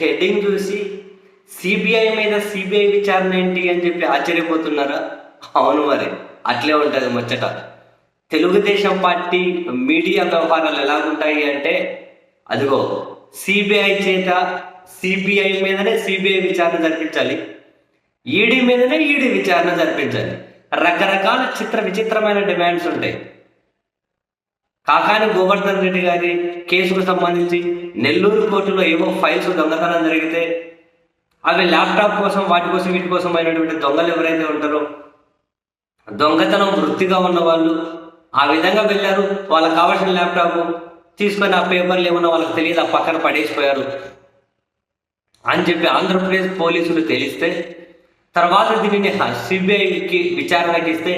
Heading చూసి CBI మీద CBI విచారణ ఏంటి అని చెప్పి ఆశ్చర్యపోతున్నారా? అవును మరి అట్లే ఉంటుంది ముచ్చట. తెలుగుదేశం పార్టీ మీడియా వ్యవహారాలు ఉంటాయి అంటే అదిగో సిబిఐ చేత సిబిఐ మీదనే సిబిఐ విచారణ జరిపించాలి ఈడీ మీదనే ఈడీ విచారణ జరిపించాలి. రకరకాల చిత్ర విచిత్రమైన డిమాండ్స్ ఉంటాయి. కాకాని గోవర్ధన్ రెడ్డి గారి కేసుకు సంబంధించి నెల్లూరు కోర్టులో ఏవో ఫైల్స్ దొంగతనం జరిగితే అవి ల్యాప్టాప్ కోసం వాటి కోసం వీటి కోసం అయినటువంటి దొంగలు ఎవరైతే ఉంటారో దొంగతనం వృత్తిగా ఉన్న వాళ్ళు ఆ విధంగా వెళ్ళారు. వాళ్ళకి కావాల్సిన ల్యాప్టాప్ తీసుకొని ఆ పేపర్లు ఏమన్నా వాళ్ళకి తెలియదు ఆ పక్కన పడేసిపోయారు అని చెప్పి ఆంధ్రప్రదేశ్ పోలీసులు తెలిస్తే తర్వాత దీనిని సిబిఐకి విచారణకి ఇస్తే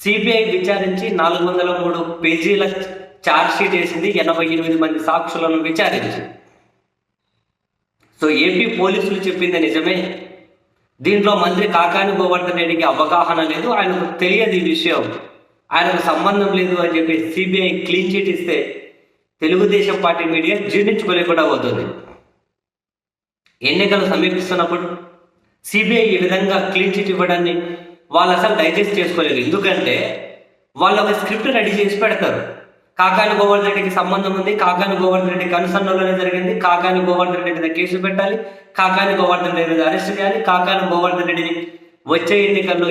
సిబిఐ విచారించి నాలుగు వందల మూడు పేజీల ఛార్జ్ షీట్ వేసింది ఎనభై ఎనిమిది మంది సాక్షులను విచారించి. సో ఏపీ పోలీసులు చెప్పింది నిజమే. దీంట్లో మంత్రి కాకాని గోవర్ధన్ రెడ్డికి అవగాహన లేదు ఆయనకు తెలియదు ఈ విషయం. ఆయనకు సంబంధం లేదు అని చెప్పి సిబిఐ క్లీన్ చిట్ ఇస్తే తెలుగుదేశం పార్టీ మీడియా జీర్ణించుకోలేకుండా పోతుంది. ఎన్నికలు సమీపిస్తున్నప్పుడు సిబిఐ ఈ విధంగా క్లీన్ చిట్ ఇవ్వడాన్ని వాళ్ళు అసలు డైజెస్ట్ చేసుకోలేదు. ఎందుకంటే వాళ్ళు ఒక స్క్రిప్ట్ రెడీ చేసి పెడతారు. కాకాని గోవర్ధన్ రెడ్డికి సంబంధం ఉంది. కాకాని గోవర్ధన్ రెడ్డికి అనుసంధానంలోనే జరిగింది. కాకాని గోవర్ధన్ రెడ్డి మీద కేసు పెట్టాలి. కాకాని గోవర్ధన్ రెడ్డి మీద అరెస్ట్ చేయాలి. కాకాని గోవర్ధన్ రెడ్డిని వచ్చే ఎన్నికల్లో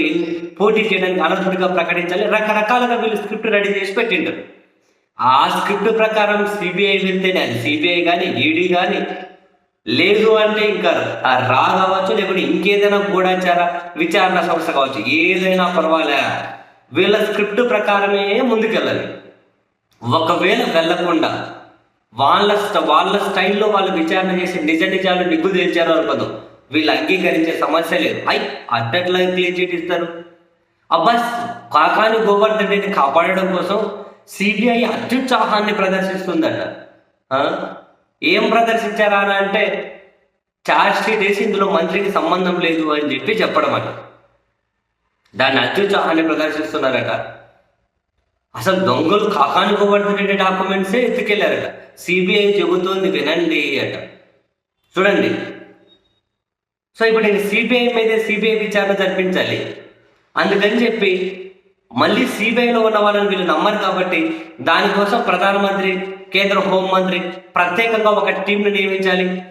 పోటీ చేయడానికి అనర్హుడిగా ప్రకటించాలి. రకరకాలుగా వీళ్ళు స్క్రిప్ట్ రెడీ చేసి పెట్టింటారు ఆ స్క్రిప్ట్ ప్రకారం సిబిఐ వెళ్తేనే అది సిబిఐ కానీ ఈడీ కానీ లేదు అంటే ఇంకా రా కావచ్చు లేకుంటే ఇంకేదైనా గూఢాచార విచారణ సంస్థ కావచ్చు ఏదైనా పర్వాలే. వీళ్ళ స్క్రిప్ట్ ప్రకారమే ముందుకెళ్ళాలి. ఒకవేళ వెళ్ళకుండా వాళ్ళ వాళ్ళ స్టైల్లో వాళ్ళు విచారణ చేసి నిజ నిజాలు నిగ్గు తేల్చారు అనుకోదు. వీళ్ళు అంగీకరించే సమస్య లేదు. ఐ అట్టట్లా క్లియర్ చేసి ఇస్తారు. అబ్బా కాకాని గోవర్ధన్ రెడ్డిని కాపాడడం కోసం సిబిఐ అత్యుత్సాహాన్ని ప్రదర్శిస్తుందట. ఏం ప్రదర్శించారా అని అంటే ఛార్జ్ షీట్ వేసి ఇందులో మంత్రికి సంబంధం లేదు అని చెప్పి చెప్పడం అట. దాన్ని అత్యుత్సాహాన్ని ప్రదర్శిస్తున్నారట. అసలు దొంగలు కాకానుకోబడుతున్న డాక్యుమెంట్సే ఎత్తుకెళ్ళారట. సిబిఐ చెబుతోంది వినండి అట. చూడండి. సో ఇప్పుడు నేను సిబిఐ మీద సిబిఐ విచారణ జరిపించాలి. అందుకని చెప్పి మళ్ళీ సిబిఐలో ఉన్న వాళ్ళని వీళ్ళు నమ్మరు కాబట్టి దానికోసం ప్రధానమంత్రి కేంద్ర హోంమంత్రి ప్రత్యేకంగా ఒక టీంను నియమించాలి.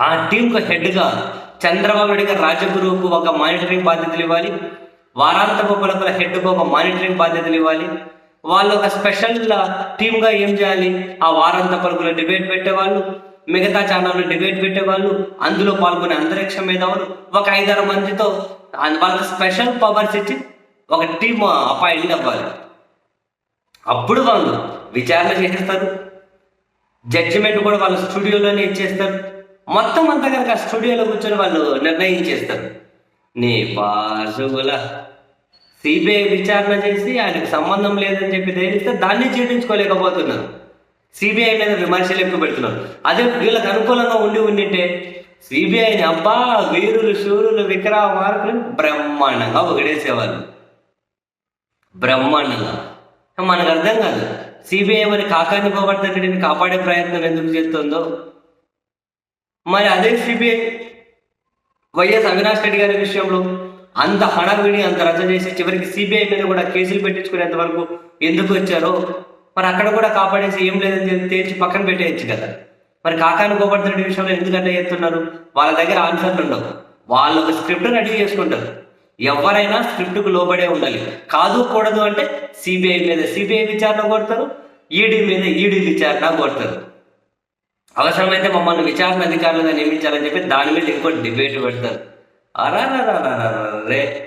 ఆ టీంకు హెడ్గా చంద్రబాబు నాయుడు గారు రాజగురువుకు ఒక మానిటరింగ్ బాధ్యతలు ఇవ్వాలి. వారాంతపు పలుకుల హెడ్కు ఒక మానిటరింగ్ బాధ్యతలు ఇవ్వాలి. వాళ్ళు ఒక స్పెషల్ టీమ్గా ఏం చేయాలి? ఆ వారాంత పలుకుల డిబేట్ పెట్టేవాళ్ళు మిగతా ఛానల్లో డిబేట్ పెట్టేవాళ్ళు అందులో పాల్గొనే అంతరిక్ష మేధావులు ఒక ఐదారు మందితో వాళ్ళకి స్పెషల్ పవర్స్ ఇచ్చి ఒక టీమ్ అపాయింట్ అవ్వాలి. అప్పుడు వాళ్ళు విచారణ చేసేస్తారు. జడ్జిమెంట్ కూడా వాళ్ళు స్టూడియోలోనే ఇచ్చేస్తారు. మొత్తం అంతా కనుక స్టూడియోలో కూర్చొని వాళ్ళు నిర్ణయించేస్తారు. నీ పాసుగుల సిబిఐ విచారణ చేసి ఆయనకు సంబంధం లేదని చెప్పి తేలిస్తే దాన్ని జీర్ణించుకోలేకపోతున్నారు. సిబిఐ మీద విమర్శలు ఎక్కువ పెడుతున్నారు. అదే వీళ్ళకి అనుకూలంగా ఉండి ఉండింటే సిబిఐని అబ్బా వీరులు శూరులు విక్రమార్కులు బ్రహ్మాండంగా ఒకడేసేవాళ్ళు బ్రహ్మాండంగా. మనకు అర్థం కాదు. సిబిఐ మరి కాకాని గోవర్ధన్ రెడ్డిని కాపాడే ప్రయత్నం ఎందుకు చేస్తుందో? మరి అదే సిబిఐ వైఎస్ అవినాష్ రెడ్డి గారి విషయంలో అంత హడావిడి అంత రద్దు చేసి చివరికి సిబిఐ మీద కూడా కేసులు పెట్టించుకునేంత వరకు ఎందుకు వచ్చారో? మరి అక్కడ కూడా కాపాడేసి ఏం లేదని తేల్చి పక్కన పెట్టేయచ్చు కదా. మరి కాకాని గోవర్ధన్ రెడ్డి విషయంలో ఎందుకు చేస్తున్నారు? వాళ్ళ దగ్గర ఆన్సర్లు ఉండవు. వాళ్ళు ఒక స్క్రిప్ట్ రెడీ చేసుకుంటారు. ఎవరైనా స్క్రిప్ట్కు లోబడే ఉండాలి. కాదు కూడదు అంటే సిబిఐ మీద సిబిఐ విచారణ కోరుతారు ఈడీ మీద ఈడీ విచారణ కోరుతారు. అవసరమైతే మమ్మల్ని విచారణ అధికారులుగా నియమించాలని చెప్పి దాని మీద ఇంకో డిబేట్ పెడతారు. అరే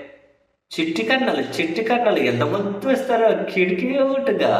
చిట్టి కన్నలు చిట్టి కన్నలు ఎంత ముద్దు వేస్తారో కిటికీ ఒకటిగా.